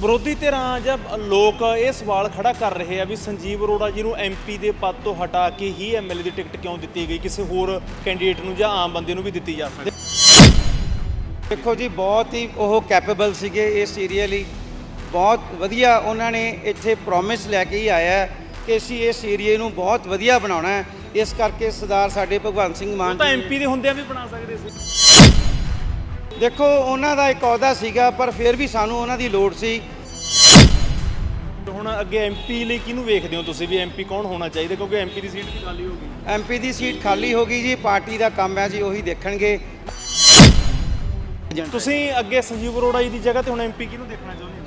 ਵਿਰੋਧੀ ਧਿਰਾਂ ਜਾਂ ਲੋਕ ਇਹ ਸਵਾਲ ਖੜਾ ਕਰ ਰਹੇ ਆ ਵੀ ਸੰਜੀਵ ਅਰੋੜਾ ਜੀ ਨੂੰ ਐਮਪੀ ਦੇ ਪਦ ਤੋਂ ਹਟਾ ਕੇ ਹੀ ਐਮਐਲਏ ਦੀ ਟਿਕਟ ਕਿਉਂ ਦਿੱਤੀ ਗਈ? ਕਿਸੇ ਹੋਰ ਕੈਂਡੀਡੇਟ ਨੂੰ ਜਾਂ ਆਮ ਬੰਦੇ ਨੂੰ ਵੀ ਦਿੱਤੀ ਜਾ ਸਕਦੀ। ਦੇਖੋ ਜੀ ਬਹੁਤ ਹੀ ਉਹ ਕੈਪੇਬਲ ਸੀਗੇ ਇਸ ਏਰੀਆ ਲਈ। ਬਹੁਤ ਵਧੀਆ ਉਹਨਾਂ ਨੇ ਇੱਥੇ ਪ੍ਰੋਮਿਸ ਲੈ ਕੇ ਹੀ ਆਇਆ ਕਿ ਅਸੀਂ ਇਸ ਏਰੀਏ ਨੂੰ ਬਹੁਤ ਵਧੀਆ ਬਣਾਉਣਾ ਹੈ। ਇਸ ਕਰਕੇ ਸਰਦਾਰ ਸਾਡੇ ਭਗਵੰਤ ਸਿੰਘ ਮਾਨ ਤਾਂ ਐਮਪੀ ਦੇ ਹੁੰਦਿਆਂ ਵੀ ਬਣਾ ਸਕਦੇ ਸੀ। ਦੇਖੋ ਉਹਨਾਂ ਦਾ ਇੱਕ ਅਹੁਦਾ ਸੀਗਾ ਪਰ ਫਿਰ ਵੀ ਸਾਨੂੰ ਉਹਨਾਂ ਦੀ ਲੋੜ ਸੀ। ਹੁਣ ਅੱਗੇ ਐਮਪੀ ਲਈ ਕਿਹਨੂੰ ਵੇਖਦੇ ਹੋ ਤੁਸੀਂ ਵੀ ਐਮਪੀ ਕੌਣ ਹੋਣਾ ਚਾਹੀਦਾ? ਕਿਉਂਕਿ ਐਮਪੀ ਦੀ ਸੀਟ ਵੀ ਖਾਲੀ ਹੋ ਗਈ। ਐਮਪੀ ਦੀ ਸੀਟ ਖਾਲੀ ਹੋ ਗਈ ਜੀ ਪਾਰਟੀ ਦਾ ਕੰਮ ਹੈ ਜੀ ਉਹੀ ਦੇਖਣਗੇ। ਤੁਸੀਂ ਅੱਗੇ ਸੰਜੀਵ ਅਰੋੜਾ ਜੀ ਦੀ ਜਗ੍ਹਾ ਤੇ ਹੁਣ ਐਮਪੀ ਕਿਹਨੂੰ ਦੇਖਣਾ ਚਾਹੁੰਦੇ ਹੋ?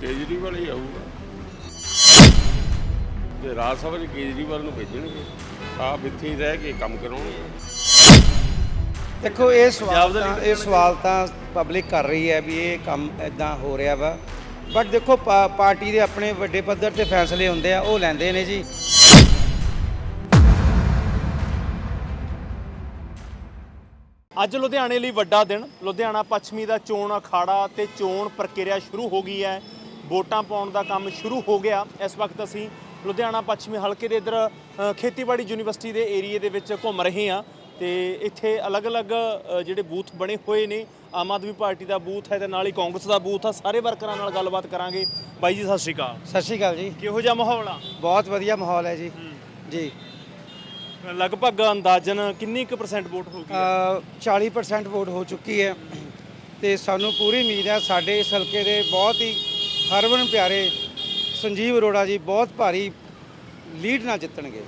ਕੇਜਰੀਵਾਲ ਹੀ ਆਊਗਾ। ਤੇ ਰਾਜ ਸਭਾ 'ਚ ਕੇਜਰੀਵਾਲ ਨੂੰ ਭੇਜਣਗੇ ਆਪ ਇੱਥੇ ਹੀ ਰਹਿ ਕੇ ਕੰਮ ਕਰਾਉਣਗੇ। ਦੇਖੋ ਇਹ ਸਵਾਲ ਤਾਂ ਇਹ ਸਵਾਲ ਤਾਂ ਪਬਲਿਕ ਕਰ ਰਹੀ ਹੈ ਵੀ ਇਹ ਕੰਮ ਇਦਾਂ ਹੋ ਰਿਹਾ ਵਾ। ਬਟ ਦੇਖੋ ਪਾ- ਪਾਰਟੀ ਦੇ ਆਪਣੇ ਵੱਡੇ ਪੱਧਰ ਤੇ ਫੈਸਲੇ ਹੁੰਦੇ ਆ ਉਹ ਲੈਂਦੇ ਨੇ ਜੀ। ਅੱਜ ਲੁਧਿਆਣੇ ਲਈ ਵੱਡਾ ਦਿਨ। ਲੁਧਿਆਣਾ ਪੱਛਮੀ ਦਾ ਚੋਣ ਅਖਾੜਾ ਤੇ ਚੋਣ ਪ੍ਰਕਿਰਿਆ ਸ਼ੁਰੂ ਹੋ ਗਈ ਹੈ। ਵੋਟਾਂ ਪਾਉਣ ਦਾ ਕੰਮ ਸ਼ੁਰੂ ਹੋ ਗਿਆ। ਇਸ ਵਕਤ ਅਸੀਂ ਲੁਧਿਆਣਾ ਪੱਛਮੀ ਹਲਕੇ ਦੇ ਇਧਰ ਖੇਤੀਬਾੜੀ ਯੂਨੀਵਰਸਿਟੀ ਦੇ ਏਰੀਏ ਦੇ ਵਿੱਚ ਘੁੰਮ ਰਹੇ ਹਾਂ। ਤੇ ਇੱਥੇ ਅਲੱਗ-ਅਲੱਗ ਜਿਹੜੇ ਬੂਥ ਬਣੇ ਹੋਏ ਨੇ। ਆਮ ਆਦਮੀ ਪਾਰਟੀ ਦਾ ਬੂਥ ਹੈ ਤੇ ਨਾਲ ਹੀ ਕਾਂਗਰਸ ਦਾ ਬੂਥ ਆ। ਸਾਰੇ ਵਰਕਰਾਂ ਨਾਲ ਗੱਲਬਾਤ ਕਰਾਂਗੇ। ਬਾਈ ਜੀ ਸਤਿ ਸ਼੍ਰੀ ਅਕਾਲ। ਸਤਿ ਸ਼੍ਰੀ ਅਕਾਲ ਜੀ। ਕਿਹੋ ਜਿਹਾ ਮਾਹੌਲ ਆ? ਬਹੁਤ ਵਧੀਆ ਮਾਹੌਲ ਹੈ ਜੀ। ਜੀ। ਲਗਭਗ ਅੰਦਾਜ਼ਨ ਕਿੰਨੀ ਕੁ ਪਰਸੈਂਟ ਵੋਟ ਹੋ ਗਈ? ਅ, 40% ਵੋਟ ਹੋ ਚੁੱਕੀ ਹੈ। ਤੇ ਸਾਨੂੰ ਪੂਰੀ ਉਮੀਦ ਹੈ ਸਾਡੇ ਇਸ ਹਲਕੇ ਦੇ ਬਹੁਤ ਹੀ ਹਰਮਨ ਪਿਆਰੇ ਸੰਜੀਵ ਅਰੋੜਾ ਜੀ ਬਹੁਤ ਭਾਰੀ ਲੀਡ ਨਾਲ ਜਿੱਤਣਗੇ।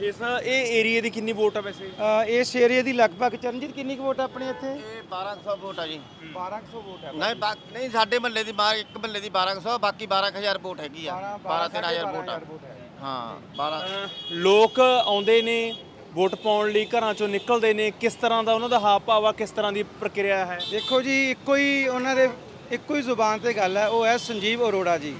ਇਸ ਇਹ ਏਰੀਏ ਦੀ ਕਿੰਨੀ ਵੋਟ ਆ ਵੈਸੇ? ਅ, ਇਸ ਏਰੀਆ ਦੀ ਲਗਭਗ ਚਰਨਜੀਤ ਕਿੰਨੀ ਕੁ ਵੋਟ ਆਪਣੇ ਇੱਥੇ? ਇਹ 1200 ਵੋਟ ਆ ਜੀ। 1200 ਵੋਟ ਹੈ ਨਹੀਂ ਬਾ- ਨਹੀਂ ਸਾਡੇ ਮਹੱਲੇ ਦੀ ਮਾਰ ਇੱਕ ਮਹੱਲੇ ਦੀ 1200 ਬਾਕੀ 12000 ਵੋਟ ਹੈਗੀ ਆ। 12 13000 ਵੋਟ ਆ। ਹਾਂ 12 ਅਹ ਲੋਕ ਆਉਂਦੇ ਨੇ ਵੋਟ ਪਾਉਣ ਲਈ ਘਰਾਂ ਚੋਂ ਨਿਕਲਦੇ ਨੇ। ਕਿਸ ਤਰ੍ਹਾਂ ਦਾ ਉਹਨਾਂ ਦਾ ਹਾਵ ਭਾਵ ਆ ਕਿਸ ਤਰ੍ਹਾਂ ਦੀ ਪ੍ਰਕਿਰਿਆ ਹੈ? ਦੇਖੋ ਜੀ ਇੱਕੋ ਹੀ ਉਹਨਾਂ ਦੇ ਇੱਕੋ ਹੀ ਜ਼ੁਬਾਨ ਤੇ ਗੱਲ ਹੈ ਉਹ ਹੈ ਸੰਜੀਵ ਅਰੋੜਾ ਜੀ।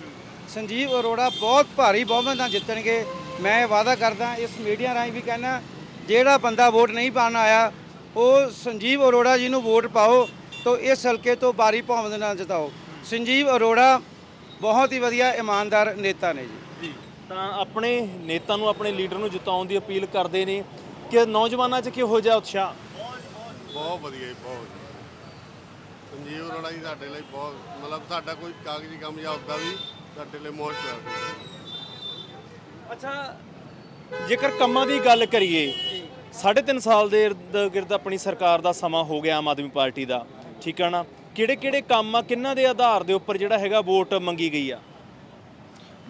ਸੰਜੀਵ ਅਰੋੜਾ ਬਹੁਤ ਭਾਰੀ ਬਹੁਮਤ ਨਾਲ ਜਿੱਤਣਗੇ। ਮੈਂ ਇਹ ਵਾਅਦਾ ਕਰਦਾ ਇਸ ਮੀਡੀਆ ਰਾਹੀਂ ਵੀ ਕਹਿਣਾ ਜਿਹੜਾ ਬੰਦਾ ਵੋਟ ਨਹੀਂ ਪਾਉਣ ਆਇਆ ਉਹ ਸੰਜੀਵ ਅਰੋੜਾ ਜੀ ਨੂੰ ਵੋਟ ਪਾਓ ਤਾਂ ਇਸ ਹਲਕੇ ਤੋਂ ਭਾਰੀ ਬਹੁਮਤ ਨਾਲ ਜਿਤਾਓ। ਸੰਜੀਵ ਅਰੋੜਾ ਬਹੁਤ ਹੀ ਵਧੀਆ ਇਮਾਨਦਾਰ ਨੇਤਾ ਨੇ ਜੀ। ਤਾਂ ਆਪਣੇ ਨੇਤਾ ਨੂੰ ਆਪਣੇ ਲੀਡਰ ਨੂੰ ਜਿਤਾਉਣ ਦੀ ਅਪੀਲ ਕਰਦੇ ਨੇ ਕਿ ਨੌਜਵਾਨਾਂ 'ਚ ਕਿਹੋ ਜਿਹਾ ਉਤਸ਼ਾਹ? ਬਹੁਤ ਵਧੀਆ ਜੀ ਬਹੁਤ ਸੰਜੀਵ ਅਰੋੜਾ ਜੀ ਸਾਡੇ ਲਈ ਬਹੁਤ ਮਤਲਬ ਸਾਡਾ ਕੋਈ ਕਾਗਜ਼ੀ ਕੰਮ ਜਾਂ ਉੱਦਾਂ ਵੀ ਸਾਡੇ ਲਈ ਮੋਸਟ ਵੈਲਕਮ ਅੱਛਾ ਜੇਕਰ ਕੰਮਾਂ ਦੀ ਗੱਲ ਕਰੀਏ ਸਾਢੇ ਤਿੰਨ ਸਾਲ ਦੇ ਗਿਰਦ ਆਪਣੀ ਸਰਕਾਰ ਦਾ ਸਮਾਂ ਹੋ ਗਿਆ ਆਮ ਆਦਮੀ ਪਾਰਟੀ ਦਾ ਠੀਕ ਆ ਨਾ? ਕਿਹੜੇ ਕਿਹੜੇ ਕੰਮ ਆ ਕਿੰਨਾਂ ਦੇ ਆਧਾਰ ਦੇ ਉੱਪਰ ਜਿਹੜਾ ਹੈਗਾ ਵੋਟ ਮੰਗੀ ਗਈ ਆ?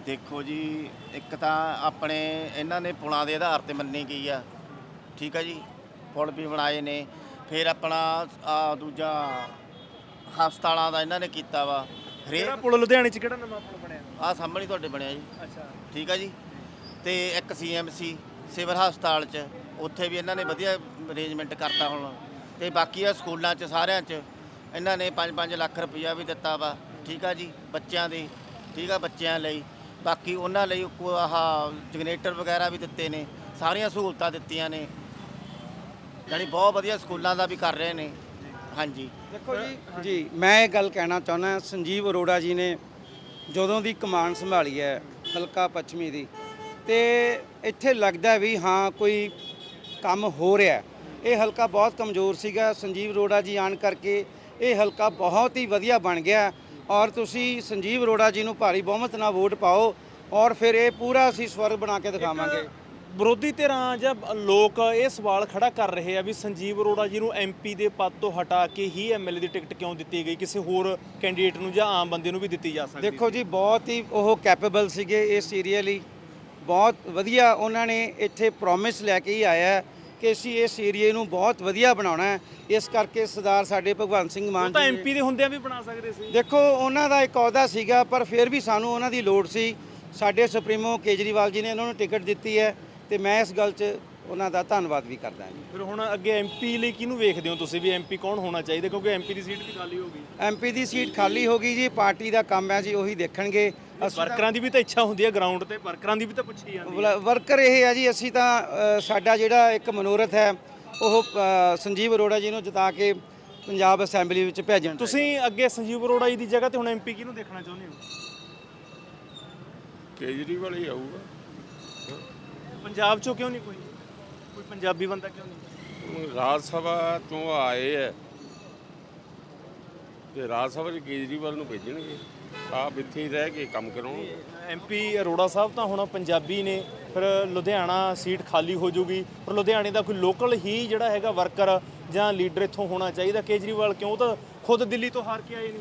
ਦੇਖੋ ਜੀ ਇੱਕ ਤਾਂ ਆਪਣੇ ਇਹਨਾਂ ਨੇ ਪੁਲਾਂ ਦੇ ਆਧਾਰ ਤੇ ਮੰਨੀ ਗਈ ਆ ਠੀਕ ਆ ਜੀ ਪੁਲ ਵੀ ਬਣਾਏ ਨੇ ਫਿਰ ਆਪਣਾ ਆ ਦੂਜਾ ਹਸਪਤਾਲਾਂ ਦਾ ਇਹਨਾਂ ਨੇ ਕੀਤਾ ਵਾ ਕਿਹੜਾ ਹਰੇਕ ਪੁਲ? ਲੁਧਿਆਣੇ 'ਚ ਕਿਹੜਾ ਨਵਾਂ ਪੁਲ ਬਣਿਆ? ਆ ਸਾਹਮਣੇ ਤੁਹਾਡੇ ਬਣਿਆ ਜੀ ਅੱਛਾ। ਠੀਕ ਆ ਜੀ। ਤੇ ਇੱਕ ਸੀਐਮਸੀ ਸਿਵਲ ਹਸਪਤਾਲ 'ਚ। ਉੱਥੇ ਵੀ ਇਹਨਾਂ ਨੇ ਵਧੀਆ ਅਰੇਂਜਮੈਂਟ ਕਰਤਾ ਹੁਣ। ਤੇ ਬਾਕੀ ਆ ਸਕੂਲਾਂ 'ਚ, ਸਾਰਿਆਂ 'ਚ। ਇਹਨਾਂ ਨੇ 5-5 ਲੱਖ ਰੁਪਈਆ ਵੀ ਦਿੱਤਾ ਵਾ। ਠੀਕ ਆ ਜੀ, ਬੱਚਿਆਂ ਦੇ। ਠੀਕ ਆ, ਬੱਚਿਆਂ ਲਈ। ਬਾਕੀ ਉਹਨਾਂ ਲਈ ਆਹ ਜਨਰੇਟਰ ਵਗੈਰਾ ਵੀ ਦਿੱਤੇ ਨੇ। ਸਾਰੀਆਂ ਸਹੂਲਤਾਂ ਦਿੱਤੀਆਂ ਨੇ। ਯਾਨੀ ਬਹੁਤ ਵਧੀਆ ਸਕੂਲਾਂ ਦਾ ਵੀ ਕਰ ਰਹੇ ਨੇ। ਹਾਂਜੀ। ਦੇਖੋ ਜੀ ਜੀ, ਮੈਂ ਇਹ ਗੱਲ ਕਹਿਣਾ ਚਾਹੁੰਦਾ ਸੰਜੀਵ ਅਰੋੜਾ ਜੀ ਨੇ ਜਦੋਂ ਦੀ ਕਮਾਨ ਸੰਭਾਲੀ ਹੈ, ਹਲਕਾ ਪੱਛਮੀ ਦੀ ਤੇ ਇੱਥੇ ਲੱਗਦਾ ਵੀ ਹਾਂ ਕੋਈ ਕੰਮ ਹੋ ਰਿਹਾ। ਇਹ ਹਲਕਾ ਬਹੁਤ ਕਮਜ਼ੋਰ ਸੀਗਾ। ਸੰਜੀਵ ਅਰੋੜਾ ਜੀ ਆਣ ਕਰਕੇ ਇਹ ਹਲਕਾ ਬਹੁਤ ਹੀ ਵਧੀਆ ਬਣ ਗਿਆ ਔਰ ਤੁਸੀਂ ਸੰਜੀਵ ਅਰੋੜਾ ਜੀ ਨੂੰ ਭਾਰੀ ਬਹੁਮਤ ਨਾਲ ਵੋਟ ਪਾਓ ਔਰ ਫਿਰ ਇਹ ਪੂਰਾ ਅਸੀਂ ਸਵਰਗ ਬਣਾ ਕੇ ਦਿਖਾਵਾਂਗੇ। ਵਿਰੋਧੀ ਧਿਰਾਂ ਜਾਂ ਲੋਕ ਇਹ ਸਵਾਲ ਖੜਾ ਕਰ ਰਹੇ ਆ ਵੀ ਸੰਜੀਵ ਅਰੋੜਾ ਜੀ ਨੂੰ ਐਮਪੀ ਦੇ ਪਦ ਤੋਂ ਹਟਾ ਕੇ ਹੀ ਐਮਐਲਏ ਦੀ ਟਿਕਟ ਕਿਉਂ ਦਿੱਤੀ ਗਈ? ਕਿਸੇ ਹੋਰ ਕੈਂਡੀਡੇਟ ਨੂੰ ਜਾਂ ਆਮ ਬੰਦੇ ਨੂੰ ਵੀ ਦਿੱਤੀ ਜਾ ਸਕਦੀ ਦੇਖੋ ਜੀ ਬਹੁਤ ਹੀ ਉਹ ਕੈਪੇਬਲ ਸੀਗੇ ਇਸ ਏਰੀਆ ਲਈ। ਬਹੁਤ ਵਧੀਆ ਉਹਨਾਂ ਨੇ ਇੱਥੇ ਪ੍ਰੋਮਿਸ ਲੈ ਕੇ ਹੀ ਆਇਆ ਕਿ ਅਸੀਂ ਇਸ ਏਰੀਏ ਨੂੰ ਬਹੁਤ ਵਧੀਆ ਬਣਾਉਣਾ ਹੈ। ਇਸ ਕਰਕੇ ਸਰਦਾਰ ਸਾਡੇ ਭਗਵੰਤ ਸਿੰਘ ਉਹ ਮਾਨ ਤਾਂ ਜੀ ਨੇ- ਐਮਪੀ ਦੇ ਹੁੰਦਿਆਂ ਵੀ ਬਣਾ ਸਕਦੇ ਸੀ। ਦੇਖੋ ਉਹਨਾਂ ਦਾ ਇੱਕ ਅਹੁਦਾ ਸੀਗਾ ਪਰ ਫਿਰ ਵੀ ਸਾਨੂੰ ਉਹਨਾਂ ਦੀ ਲੋੜ ਸੀ। ਸਾਡੇ ਸੁਪਰੀਮੋ ਕੇਜਰੀਵਾਲ ਜੀ ਨੇ ਉਹਨਾਂ ਨੂੰ ਟਿਕਟ ਦਿੱਤੀ ਹੈ ਤੇ ਮੈਂ ਇਸ ਗੱਲ 'ਚ ਉਹਨਾਂ ਦਾ ਧੰਨਵਾਦ ਵੀ ਕਰਦਾ ਹਾਂ ਫਿਰ ਹੁਣ ਅੱਗੇ ਐਮਪੀ ਲਈ ਕਿਹਨੂੰ ਵੇਖਦੇ ਹੋ ਤੁਸੀਂ ਵੀ ਐਮਪੀ ਕੌਣ ਹੋਣਾ ਚਾਹੀਦਾ? ਕਿਉਂਕਿ ਐਮਪੀ ਦੀ ਸੀਟ ਵੀ ਖਾਲੀ ਹੋ ਗਈ। ਐਮਪੀ ਦੀ ਸੀਟ ਖਾਲੀ ਹੋ ਗਈ ਜੀ ਪਾਰਟੀ ਦਾ ਕੰਮ ਹੈ ਜੀ ਉਹੀ ਦੇਖਣਗੇ। ਤਾਂ- ਵਰਕਰਾਂ ਦੀ ਵੀ ਤਾਂ ਇੱਛਾ ਹੁੰਦੀ ਹੈ ਗਰਾਊਂਡ ਤੇ ਵਰਕਰਾਂ ਦੀ ਵੀ ਤਾਂ ਪੁੱਛੀ ਜਾਂਦੀ ਹੈ ਵਰਕਰ ਇਹ ਹੈ ਜੀ ਅਸੀਂ ਤਾਂ ਅ, ਸਾਡਾ ਜਿਹੜਾ ਇੱਕ ਮਨੋਰਥ ਹੈ ਉਹ ਅ, ਸੰਜੀਵ ਅਰੋੜਾ ਜੀ ਨੂੰ ਜਿਤਾ ਕੇ ਪੰਜਾਬ ਅਸੈਂਬਲੀ ਵਿੱਚ ਭੇਜਣ ਦਾ। ਤੁਸੀਂ ਅੱਗੇ ਸੰਜੀਵ ਅਰੋੜਾ ਜੀ ਦੀ ਜਗ੍ਹਾ ਤੇ ਹੁਣ ਐਮਪੀ ਕਿਹਨੂੰ ਦੇਖਣਾ ਚਾਹੁੰਦੇ ਹੋ? ਕੇਜਰੀਵਾਲ ਹੀ ਆਊਗਾ। ਪੰਜਾਬ ਚੋਂ ਕਿਉਂ ਨਹੀਂ ਕੋਈ? ਕੋਈ ਪੰਜਾਬੀ ਬੰਦਾ ਕਿਉਂ ਨਹੀਂ? ਹੁਣ ਰਾਜ ਸਭਾ ਤੋਂ ਆਏ ਹੈ ਤੇ ਰਾਜ ਸਭਾ 'ਚ ਕੇਜਰੀਵਾਲ ਨੂੰ ਭੇਜਣਗੇ। ਆਪ ਇੱਥੇ ਹੀ ਰਹਿ ਕੇ ਕੰਮ ਕਰਾਉਣਗੇ ਐਮਪੀ ਅਰੋੜਾ ਸਾਹਿਬ ਤਾਂ ਹੁਣ ਪੰਜਾਬੀ ਨੇ ਫਿਰ ਲੁਧਿਆਣਾ ਸੀਟ ਖਾਲੀ ਹੋ ਜੂਗੀ। ਪਰ ਲੁਧਿਆਣੇ ਦਾ ਕੋਈ ਲੋਕਲ ਹੀ ਜਿਹੜਾ ਹੈਗਾ ਵਰਕਰ ਜਾਂ ਲੀਡਰ ਇੱਥੋਂ ਹੋਣਾ ਚਾਹੀਦਾ। ਕੇਜਰੀਵਾਲ ਕਿਉਂ? ਉਹ ਤਾਂ ਖੁਦ ਦਿੱਲੀ ਤੋਂ ਹਾਰ ਕੇ ਆਏ ਨੇ।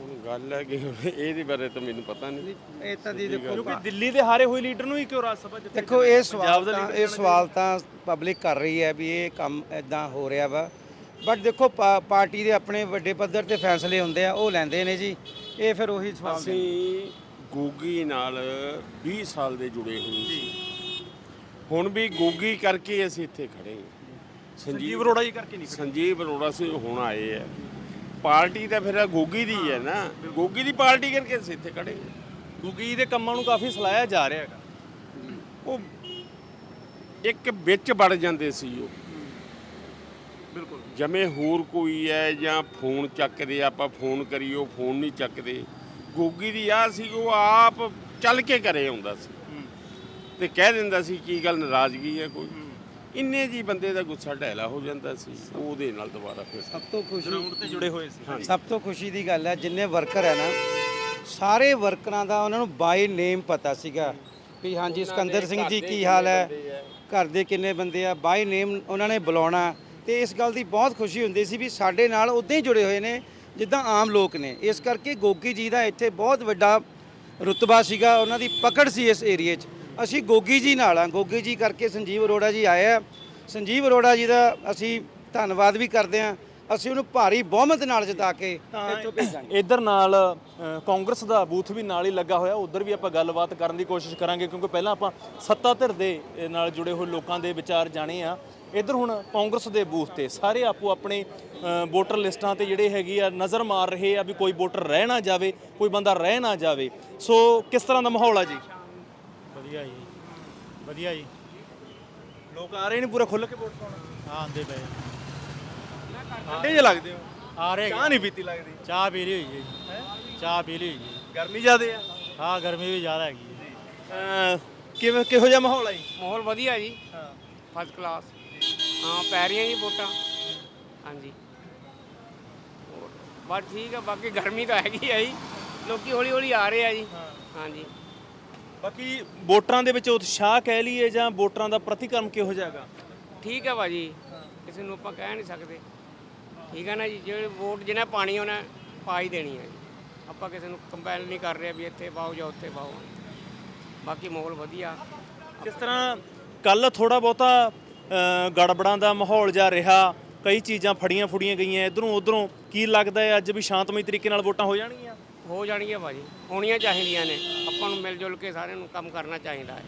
ਹੁਣ ਗੱਲ ਹੈ ਕਿ ਇਹਦੇ ਬਾਰੇ ਤਾਂ ਮੈਨੂੰ ਪਤਾ ਨਹੀਂ। ਇਹ ਤਾਂ ਜੀ ਦੇਖੋ ਕਿਉਂਕਿ ਦਿੱਲੀ ਦੇ ਹਾਰੇ ਹੋਏ ਲੀਡਰ ਨੂੰ ਹੀ ਕਿਉਂ ਰਾਜ ਸਭਾ 'ਚ ਦੇਖੋ ਇਹ ਸਵਾਲ ਦਾ ਤਾਂ ਇਹ ਸਵਾਲ ਤਾਂ ਪਬਲਿਕ ਕਰ ਰਹੀ ਹੈ ਵੀ ਇਹ ਕੰਮ ਇਦਾਂ ਹੋ ਰਿਹਾ ਵਾ। ਬਟ ਦੇਖੋ ਪਾ- ਪਾਰਟੀ ਦੇ ਆਪਣੇ ਵੱਡੇ ਪੱਧਰ ਤੇ ਫੈਸਲੇ ਹੁੰਦੇ ਆ ਉਹ ਲੈਂਦੇ ਨੇ ਜੀ। ਇਹ ਫਿਰ ਉਹੀ ਸਵਾਲ ਨੇ। ਅਸੀਂ ਗੋਗੀ ਨਾਲ 20 ਸਾਲ ਦੇ ਜੁੜੇ ਹੋਏ ਸੀ। ਹੁਣ ਵੀ ਗੋਗੀ ਕਰਕੇ ਅਸੀਂ ਇੱਥੇ ਖੜੇ ਹਾਂ। ਸੰਜੀਵ ਅਰੋੜਾ ਜੀ ਕਰਕੇ ਨਹੀਂ ਸੰਜੀਵ ਅਰੋੜਾ ਸੀ ਹੁਣ ਆਏ ਹੈ ਪਾਰਟੀ ਤਾਂ ਫਿਰ ਗੋਗੀ ਦੀ ਹੈ ਨਾ। ਗੋਗੀ ਦੀ ਪਾਰਟੀ ਕਰਕੇ ਅਸੀਂ ਇੱਥੇ ਖੜੇ ਹਾਂ। ਗੁੱਗੀ ਦੇ ਕੰਮਾਂ ਨੂੰ ਕਾਫੀ ਸਲਾਹਿਆ ਜਾ ਰਿਹਾ ਹੈਗਾ। ਉਹ ਇੱਕ ਵਿੱਚ ਵੜ ਜਾਂਦੇ ਸੀ ਉਹ। ਬਿਲਕੁਲ। ਜਿਵੇਂ ਹੋਰ ਕੋਈ ਹੈ ਜਾਂ ਫੋਨ ਚੱਕਦੇ ਆਪਾਂ ਫੋਨ ਕਰੀਏ ਉਹ ਫੋਨ ਨਹੀਂ ਚੱਕਦੇ। ਗੋਗੀ ਦੀ ਆ ਸੀ ਉਹ ਆਪ ਚੱਲ ਕੇ ਘਰੇ ਆਉਂਦਾ ਸੀ। ਤੇ ਕਹਿ ਦਿੰਦਾ ਸੀ ਕੀ ਗੱਲ ਨਾਰਾਜ਼ਗੀ ਹੈ ਕੋਈ? ਇੰਨੇ ਜੀ ਬੰਦੇ ਦਾ ਗੁੱਸਾ ਢੈਲਾ ਹੋ ਜਾਂਦਾ ਸੀ ਉਹਦੇ ਨਾਲ ਦੁਬਾਰਾ ਫਿਰ। ਸਭ ਤੋਂ ਖੁਸ਼ੀ ਗਰਾਊਂਡ ਤੇ ਜੁੜੇ ਹੋਏ ਸੀ। ਸਭ ਤੋਂ ਖੁਸ਼ੀ ਦੀ ਗੱਲ ਹੈ ਜਿੰਨੇ ਵਰਕਰ ਹੈ ਨਾ ਸਾਰੇ ਵਰਕਰਾਂ ਦਾ ਉਹਨਾਂ ਨੂੰ ਬਾਈ ਨੇਮ ਪਤਾ ਸੀਗਾ ਵੀ ਹਾਂਜੀ ਸਿਕੰਦਰ ਸਿੰਘ ਜੀ ਕੀ ਹਾਲ ਹੈ ਘਰ ਦੇ ਕਿੰਨੇ ਬੰਦੇ ਆ? ਬਾਈ ਨੇਮ ਉਹਨਾਂ ਨੇ ਬੁਲਾਉਣਾ ਤੇ ਇਸ ਗੱਲ ਦੀ ਬਹੁਤ ਖੁਸ਼ੀ ਹੁੰਦੀ ਸੀ ਵੀ ਸਾਡੇ ਨਾਲ ਉਦਾਂ ਹੀ ਜੁੜੇ ਹੋਏ ਨੇ, ਜਿੱਦਾਂ ਆਮ ਲੋਕ ਨੇ। ਇਸ ਕਰਕੇ ਗੋਗੀ ਜੀ ਦਾ ਇੱਥੇ ਬਹੁਤ ਵੱਡਾ ਰੁਤਬਾ ਸੀਗਾ, ਉਹਨਾਂ ਦੀ ਪਕੜ ਸੀ ਇਸ ਏਰੀਏ 'ਚ। ਅਸੀਂ ਗੋਗੀ ਜੀ ਨਾਲ ਆ ਗੋਗੀ ਜੀ ਕਰਕੇ ਸੰਜੀਵ ਅਰੋੜਾ ਜੀ ਆਏ ਆ ਸੰਜੀਵ ਅਰੋੜਾ ਜੀ ਦਾ ਅਸੀਂ ਧੰਨਵਾਦ ਵੀ ਕਰਦੇ ਆ ਅਸੀਂ ਉਹਨੂੰ ਭਾਰੀ ਬਹੁਮਤ ਨਾਲ ਜਿਤਾ ਕੇ ਇੱਥੋਂ ਭੇਜਾਂਗੇ। ਇਧਰ ਨਾਲ ਅ, ਕਾਂਗਰਸ ਦਾ ਬੂਥ ਵੀ ਨਾਲ ਹੀ ਲੱਗਾ ਹੋਇਆ ਉਧਰ ਵੀ ਆਪਾਂ ਗੱਲਬਾਤ ਕਰਨ ਦੀ ਕੋਸ਼ਿਸ਼ ਕਰਾਂਗੇ ਕਿਉਂਕਿ ਪਹਿਲਾਂ ਆਪਾਂ ਸੱਤਾ ਧਿਰ ਦੇ ਅ, ਨਾਲ ਜੁੜੇ ਹੋਏ ਲੋਕਾਂ ਦੇ ਵਿਚਾਰ ਜਾਣੇ ਆ। ਇਧਰ ਹੁਣ ਕਾਂਗਰਸ ਦੇ ਬੂਥ ਤੇ ਸਾਰੇ ਆਪੋ ਆਪਣੇ ਅ, ਵੋਟਰ ਲਿਸਟਾਂ ਤੇ ਜਿਹੜੇ ਹੈਗੀ ਆ ਨਜ਼ਰ ਮਾਰ ਰਹੇ ਆ ਵੀ ਕੋਈ ਵੋਟਰ ਰਹਿ ਨਾ ਜਾਵੇ ਕੋਈ ਬੰਦਾ ਰਹਿ ਨਾ ਜਾਵੇ। ਸੋ ਕਿਸ ਤਰ੍ਹਾਂ ਦਾ ਮਾਹੌਲ ਆ ਜੀ? ਵਧੀਆ ਜੀ ਵਧੀਆ ਜੀ। ਲੋਕ ਆ ਰਹੇ ਨੇ ਪੂਰਾ ਖੁੱਲ ਕੇ ਵੋਟ ਪਾਉਣ? ਆਂਦੇ ਪਏ ਠੰਡੇ ਜਿਹੇ ਲੱਗਦੇ ਹੋ। ਆ ਰਹੇ ਚਾਹ ਨਹੀਂ ਪੀਤੀ ਲੱਗਦੀ। ਚਾਹ ਪੀ ਲਈ ਹੋਈ ਜੀ। ਚਾਹ ਪੀ ਲਈ ਹੋਈ ਜੀ ਗਰਮੀ ਜ਼ਿਆਦੇ ਆ। ਹਾਂ ਗਰਮੀ ਵੀ ਜ਼ਿਆਦਾ ਹੈਗੀ ਹੈ। ਅ, ਕਿਵੇਂ ਕਿਹੋ ਜਿਹਾ ਮਾਹੌਲ ਆ ਜੀ? ਮਾਹੌਲ ਵਧੀਆ ਜੀ। ਹਾਂ। ਫਸਟ ਕਲਾਸ ਹਾਂ ਪੈ ਰਹੀਆਂ ਜੀ ਵੋਟਾਂ। ਹਾਂਜੀ। ਹੋਰ ਬਸ ਠੀਕ ਆ ਬਾਕੀ ਗਰਮੀ ਤਾਂ ਹੈਗੀ ਆ ਜੀ। ਲੋਕੀ ਹੌਲੀ ਹੌਲੀ ਆ ਰਹੇ ਆ ਜੀ। ਹਾਂਜੀ। ਬਾਕੀ ਵੋਟਰਾਂ ਦੇ ਵਿੱਚ ਉਤਸ਼ਾਹ ਕਹਿ ਲਈਏ ਜਾਂ ਵੋਟਰਾਂ ਦਾ ਪ੍ਰਤੀਕਰਮ ਕਿਹੋ ਜਿਹਾ ਹੈਗਾ? ਠੀਕ ਆ ਭਾਜੀ। ਕਿਸੇ ਨੂੰ ਆਪਾਂ ਕਹਿ ਨਹੀਂ ਸਕਦੇ। ਠੀਕ ਆ ਨਾ ਜੀ ਜਿਹੜੇ ਵੋਟ ਜਿਹਨੇ ਪਾਣੀ ਉਹਨੇ ਪਾ ਹੀ ਦੇਣੀ ਹੈ ਜੀ। ਆਪਾਂ ਕਿਸੇ ਨੂੰ ਕੰਪੈਲ ਨਹੀਂ ਕਰ ਰਹੇ ਵੀ ਇੱਥੇ ਪਾਓ ਜਾਂ ਉੱਥੇ ਪਾਓ। ਬਾਕੀ ਮਾਹੌਲ ਵਧੀਆ। ਕਿਸ ਤਰ੍ਹਾਂ ਕੱਲ ਥੋੜਾ ਬਹੁਤਾ ਗੜਬੜਾਂ ਦਾ ਮਾਹੌਲ ਜਾ ਰਿਹਾ ਕਈ ਚੀਜ਼ਾਂ ਫੜੀਆਂ ਫੁੜੀਆਂ ਗਈਆਂ ਇਧਰੋਂ ਉਧਰੋਂ ਕੀ ਲੱਗਦਾ ਹੈ ਅੱਜ ਵੀ ਸ਼ਾਂਤਮਈ ਤਰੀਕੇ ਨਾਲ ਵੋਟਾਂ ਹੋ ਜਾਣਗੀਆਂ? ਹੋ ਜਾਣਗੀਆਂ ਭਾਜੀ ਹੋਣੀਆਂ ਚਾਹੀਦੀਆਂ ਨੇ। ਆਪਾਂ ਨੂੰ ਮਿਲ ਜੁਲ ਕੇ ਸਾਰਿਆਂ ਨੂੰ ਕੰਮ ਕਰਨਾ ਚਾਹੀਦਾ ਹੈ।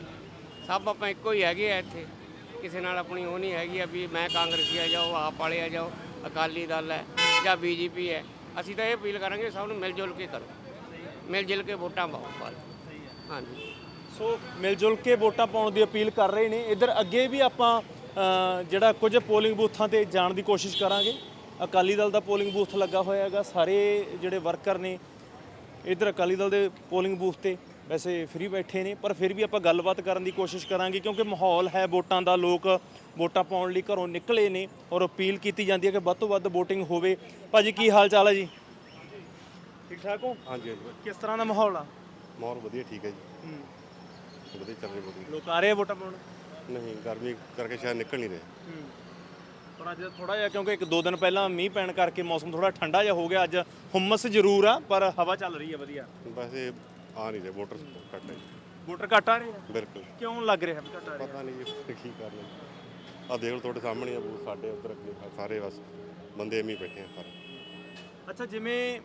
ਸਭ ਆਪਾਂ ਇੱਕੋ ਹੀ ਹੈਗੇ ਆ ਇੱਥੇ। ਕਿਸੇ ਨਾਲ ਆਪਣੀ ਉਹ ਨਹੀਂ ਹੈਗੀ ਆ ਵੀ ਮੈਂ ਕਾਂਗਰਸੀ ਆ ਜਾਓ ਆਪ ਵਾਲੇ ਆ ਜਾਓ। ਅਕਾਲੀ ਦਲ ਹੈ ਜਾਂ ਬੀਜੇਪੀ ਹੈ ਅਸੀਂ ਤਾਂ ਇਹ ਅਪੀਲ ਕਰਾਂਗੇ ਸਭ ਨੂੰ ਮਿਲ ਜੁਲ ਕੇ ਕਰੋ। ਮਿਲ ਜੁਲ ਕੇ ਵੋਟਾਂ ਪਾਓ ਬਸ। ਹਾਂਜੀ। ਸੋ ਮਿਲ ਜੁਲ ਕੇ ਵੋਟਾਂ ਪਾਉਣ ਦੀ ਅਪੀਲ ਕਰ ਰਹੇ ਨੇ। ਇੱਧਰ ਅੱਗੇ ਵੀ ਆਪਾਂ ਅ, ਜਿਹੜਾ ਕੁਝ ਪੋਲਿੰਗ ਬੂਥਾਂ ਤੇ ਜਾਣ ਦੀ ਕੋਸ਼ਿਸ਼ ਕਰਾਂਗੇ। ਅਕਾਲੀ ਦਲ ਦਾ ਪੋਲਿੰਗ ਬੂਥ ਲੱਗਾ ਹੋਇਆ ਹੈਗਾ। ਸਾਰੇ ਜਿਹੜੇ ਵਰਕਰ ਨੇ ਇੱਧਰ ਅਕਾਲੀ ਦਲ ਦੇ ਪੋਲਿੰਗ ਬੂਥ ਤੇ ਵੈਸੇ ਫ੍ਰੀ ਬੈਠੇ ਨੇ ਪਰ ਫਿਰ ਵੀ ਆਪਾਂ ਗੱਲਬਾਤ ਕਰਨ ਦੀ ਕੋਸ਼ਿਸ਼ ਕਰਾਂਗੇ ਕਿਉਂਕਿ ਮਾਹੌਲ ਹੈ ਵੋਟਾਂ ਦਾ ਲੋਕ ਵੋਟਾਂ ਪਾਉਣ ਲਈ ਘਰੋਂ ਨਿਕਲੇ ਨੇ ਔਰ ਅਪੀਲ ਕੀਤੀ ਜਾਂਦੀ ਹੈ ਕਿ ਵੱਧ ਤੋਂ ਵੱਧ VOTING ਹੋਵੇ। ਭਾਜੀ ਕੀ ਹਾਲ ਚਾਲ ਹੈ ਜੀ? ਠੀਕ ਠਾਕ ਹੋ? ਹਾਂਜੀ ਹਾਂਜੀ। ਕਿਸ ਤਰ੍ਹਾਂ ਦਾ ਮਾਹੌਲ ਆ? ਮਾਹੌਲ ਵਧੀਆ ਠੀਕ ਹੈ ਜੀ। ਵਧੀਆ ਚੱਲ ਰਹੀ ਬੋਲੀ ਲੋਕ ਆ ਰਹੇ ਆ ਵੋਟਾਂ ਪਾਉਣ? ਨਹੀਂ ਗਰਮੀ ਕਰਕੇ ਸ਼ਾਇਦ ਨਿਕਲ ਨਹੀਂ ਰਹੇ। ਪਰ ਅੱਜ ਥੋੜਾ ਜਿਹਾ ਕਿਉਂਕਿ ਇੱਕ ਦੋ ਦਿਨ ਪਹਿਲਾਂ ਮੀਂਹ ਪੈਣ ਕਰਕੇ ਮੌਸਮ ਥੋੜਾ ਠੰਡਾ ਜਿਹਾ ਹੋ ਗਿਆ ਅੱਜ ਹੁਮਸ ਜ਼ਰੂਰ ਆ ਪਰ ਹਵਾ ਚੱਲ ਰਹੀ ਹੈ ਵਧੀਆ। ਵੈਸੇ ਆ ਨਹੀਂ ਰਹੇ ਵੋਟਰ ਘੱਟ ਹੈ ਜੀ। ਵੋਟਰ ਘੱਟ ਆ ਰਹੇ ਆ? ਬਿਲਕੁਲ। ਕਿਉਂ ਲੱਗ ਰਿਹਾ ਵੀ ਘੱਟ ਆ ਰਹੇ? ਪਤਾ ਨਹੀਂ ਜੀ ਕੀ ਕਰਨਾ ਆ। ਦੇਖ ਲਓ ਤੁਹਾਡੇ ਸਾਹਮਣੇ ਆ ਬੂਥ ਸਾਡੇ ਉਧਰ ਸਾਰੇ ਬਸ ਬੰਦੇ ਐਵੇਂ ਹੀ ਬੈਠੇ ਆ ਸਾਰੇ? ਅੱਛਾ ਜਿਵੇਂ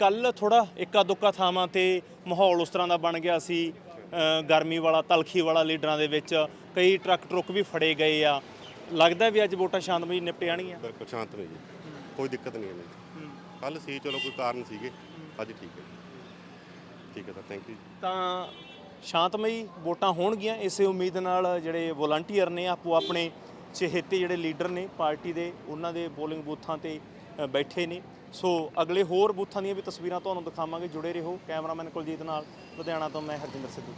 ਕੱਲ ਥੋੜਾ ਇੱਕਾ ਦੁੱਕਾ ਥਾਵਾਂ ਤੇ ਮਾਹੌਲ ਉਸ ਤਰ੍ਹਾਂ ਦਾ ਬਣ ਗਿਆ ਸੀ। ਅ, ਗਰਮੀ ਵਾਲਾ ਤਲਖੀ ਵਾਲਾ ਲੀਡਰਾਂ ਦੇ ਵਿੱਚ ਕਈ ਟਰੱਕ ਟਰੁੱਕ ਵੀ ਫੜੇ ਗਏ ਆ। ਲੱਗਦਾ ਵੀ ਅੱਜ ਵੋਟਾਂ ਸ਼ਾਂਤਮਈ ਨਿਪਟ ਜਾਣਗੀਆਂ? ਬਿਲਕੁਲ ਸ਼ਾਂਤ ਨੇ ਜੀ। ਕੋਈ ਦਿੱਕਤ ਨਹੀਂ ਹੈ ਕੱਲ ਸੀ ਚਲੋ ਕੋਈ ਕਾਰਨ ਸੀਗੇ। ਅੱਜ ਠੀਕ ਹੈ ਠੀਕ ਹੈ ਤਾਂ ਥੈਂਕ ਯੂ ਤਾਂ ਸ਼ਾਂਤਮਈ ਵੋਟਾਂ ਹੋਣਗੀਆਂ ਇਸੇ ਉਮੀਦ ਨਾਲ ਜਿਹੜੇ ਵੋਲੰਟੀਅਰ ਨੇ ਆਪੋ ਆਪਣੇ ਚਹੇਤੇ ਜਿਹੜੇ ਲੀਡਰ ਨੇ ਪਾਰਟੀ ਦੇ ਉਹਨਾਂ ਦੇ ਪੋਲਿੰਗ ਬੂਥਾਂ ਤੇ ਅ, ਬੈਠੇ ਨੇ। ਸੋ ਅਗਲੇ ਹੋਰ ਬੂਥਾਂ ਦੀਆਂ ਵੀ ਤਸਵੀਰਾਂ ਤੁਹਾਨੂੰ ਦਿਖਾਵਾਂਗੇ। ਜੁੜੇ ਰਹੋ ਕੈਮਰਾਮੈਨ ਕੁਲਜੀਤ ਨਾਲ। ਲੁਧਿਆਣਾ ਤੋਂ ਮੈਂ ਹਰਜਿੰਦਰ ਸਿੱਧੂ।